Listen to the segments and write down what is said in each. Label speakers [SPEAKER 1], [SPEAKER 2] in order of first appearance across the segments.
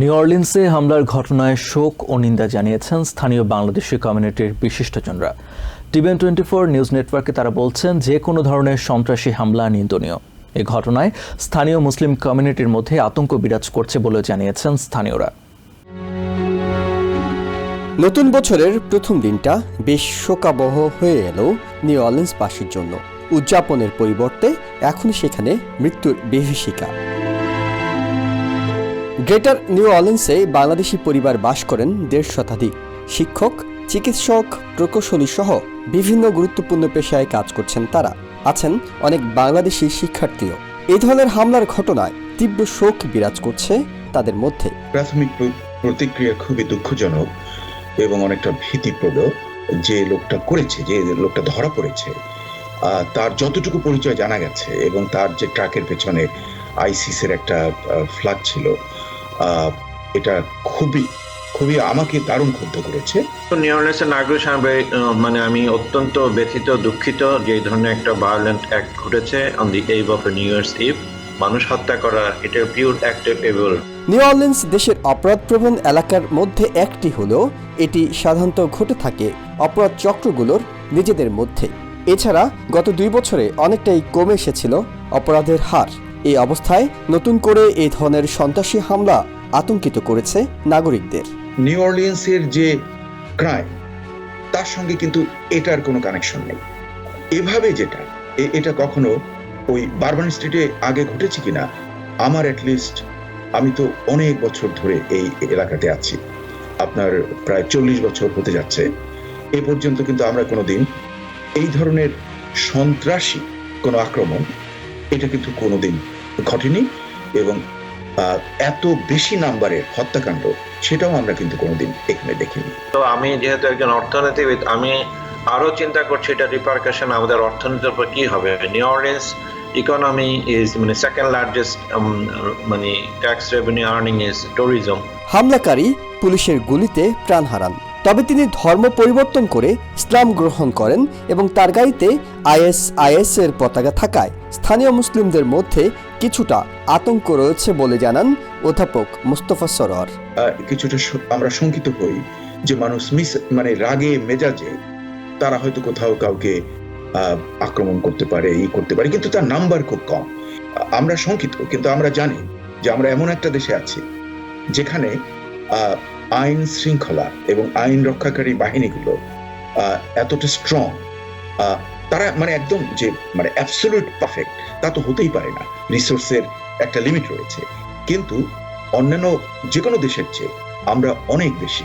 [SPEAKER 1] New অর্লিন্সে হামলার ঘটনায় শোক ও নিন্দা জানিয়েছেন স্থানীয় বাংলাদেশি কমিউনিটির বিশিষ্টজনরা। টিভিএন টোয়েন্টি ফোর নিউজ নেটওয়ার্কে তারা বলছেন, যে কোনো ধরনের সন্ত্রাসী হামলা নিন্দনীয়। এ ঘটনায় স্থানীয় মুসলিম কমিউনিটির মধ্যে আতঙ্ক বিরাজ করছে বলে জানিয়েছেন স্থানীয়রা।
[SPEAKER 2] নতুন বছরের প্রথম দিনটা বেশ শোকাবহ হয়ে এলো নিউ অর্লিন্সবাসীর জন্য। উদযাপনের পরিবর্তে এখন সেখানে মৃত্যুর বিভীষিকা গ্রেটার নিউ অর্লিন্সে বাংলাদেশি পরিবার বাস করেন দেড় শতাধিক শিক্ষক, চিকিৎসক, প্রকৌশলী সহ বিভিন্ন গুরুত্বপূর্ণ পেশায় কাজ করছেন তারা। আছেন অনেক বাংলাদেশি শিক্ষার্থীও। এই ধরনের হামলার ঘটনায় তীব্র শোক বিরাজ করছে তাদের মধ্যে।
[SPEAKER 3] প্রাথমিক প্রতিক্রিয়া খুবই দুঃখজনক এবং অনেকটা ভীতিপ্রদ যে লোকটা করেছে, যে লোকটা ধরা পড়েছে। তার যতটুকু পরিচয় জানা গেছে এবং তার যে ট্রাকের পেছনে আইসিসের একটা ফ্ল্যাগ ছিল এটা খুবই খুবই আমাকে দারুণ ক্ষুব্ধ করেছে।
[SPEAKER 4] নিউ অর্লিন্সের নাগরিক হিসাবে মানে আমি অত্যন্ত ব্যথিত দুঃখিত যে এই ধরনের একটা ভায়োলেন্ট অ্যাক্ট ঘটেছে on the eve of new year's eve মানুষ হত্যা করা এটা পিওর অ্যাক্টেবল
[SPEAKER 2] নিউ অর্লিন্স দেশের অপরাধপ্রবণ এলাকার মধ্যে একটি হলেও এটি সাধারণত ঘটে থাকে অপরাধ চক্রগুলোর নিজেদের মধ্যে। এছাড়া গত দুই বছরে অনেকটাই কমে এসেছিল অপরাধের হার। এই অবস্থায় নতুন করে এই ধরনের সন্ত্রাসী হামলা আতঙ্কিত করেছে নাগরিকদের।
[SPEAKER 3] নিউ অর্লিয়েন্সের যে ক্রাইম, তার সঙ্গে কিন্তু এটার কোনো কানেকশন নেই। এভাবে যেটা এটা কখনো ওই বারবান স্ট্রিটে আগে ঘটেছে কিনা, আমার অ্যাটলিস্ট আমি তো অনেক বছর ধরে এই এলাকাতে আছি। আপনার প্রায় চল্লিশ বছর হতে যাচ্ছে। এ পর্যন্ত কিন্তু আমরা কোনোদিন এই ধরনের সন্ত্রাসী কোনো আক্রমণ এটা কিন্তু কোনোদিন ঘটেনি এবং এত বেশি নাম্বারের হত্যাকাণ্ড সেটাও আমরা কিন্তু কোনোদিন এখানে দেখিনি।
[SPEAKER 4] তো আমি যেহেতু একজন অর্থনীতিবিদ আমি আরও চিন্তা করছি এটা রিপার্কেশন আমাদের অর্থনীতির উপর কি হবে। নিউ অর্লিন্স ইকোনমি ইজ মানে সেকেন্ড লার্জেস্ট মানে tax revenue earning is tourism
[SPEAKER 2] হামলাকারী পুলিশের গুলিতে প্রাণ হারান। তবে তিনি ধর্ম পরিবর্তন করে ইসলাম গ্রহণ করেন এবং তার গাড়িতে আইএস আইএস এর পতাকা থাকায় স্থানীয় মুসলিমদের মধ্যে কিছুটা আতঙ্ক রয়েছে বলে জানান অধ্যাপক মুস্তফা সরোয়ার।
[SPEAKER 3] কিছুটা আমরা শঙ্কিত হই যে মানুষ মিস মানে রাগে, মেজাজে তারা হয়তো কোথাও কাউকে আক্রমণ করতে পারে, ই করতে পারে, কিন্তু তার নাম্বার খুব কম। আমরা শঙ্কিত, কিন্তু আমরা জানি যে আমরা এমন একটা দেশে আছি যেখানে আইন শৃঙ্খলা এবং আইন রক্ষাকারী বাহিনীগুলো এতটা স্ট্রং তারা মানে একদম যে মানে অ্যাবসলিউট পারফেক্ট তা তো হতেই পারে না। রিসোর্সের একটা লিমিট রয়েছে। কিন্তু অন্যান্য যে কোনো দেশের চেয়ে আমরা অনেক বেশি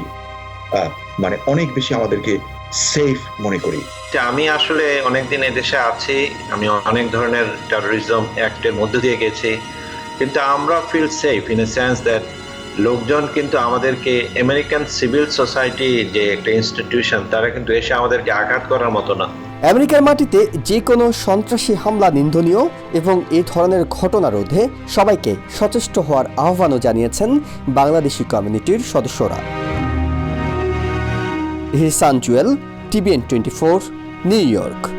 [SPEAKER 3] মানে অনেক বেশি আমাদেরকে সেফ মনে করি।
[SPEAKER 4] আমি আসলে অনেকদিন দেশে আছি, আমি অনেক ধরনের টেরোরিজম অ্যাক্টের মধ্য দিয়ে গেছি। কিন্তু আমরা feel safe in a sense that লোকজন কিন্তু আমাদেরকে আমেরিকান সিভিল সোসাইটি যে একটা ইনস্টিটিউশন তারা কিন্তু এসে আমাদেরকে আঘাত করার মতো না।
[SPEAKER 2] আমেরিকার মাটিতে যে কোনো সন্ত্রাসী হামলা নিন্দনীয় এবং এই ধরনের ঘটনা রোধে সবাইকে সচেষ্ট হওয়ার আহ্বানও জানিয়েছেন বাংলাদেশি কমিউনিটির সদস্যরা। Hisan Jewel TBN twenty four, New York.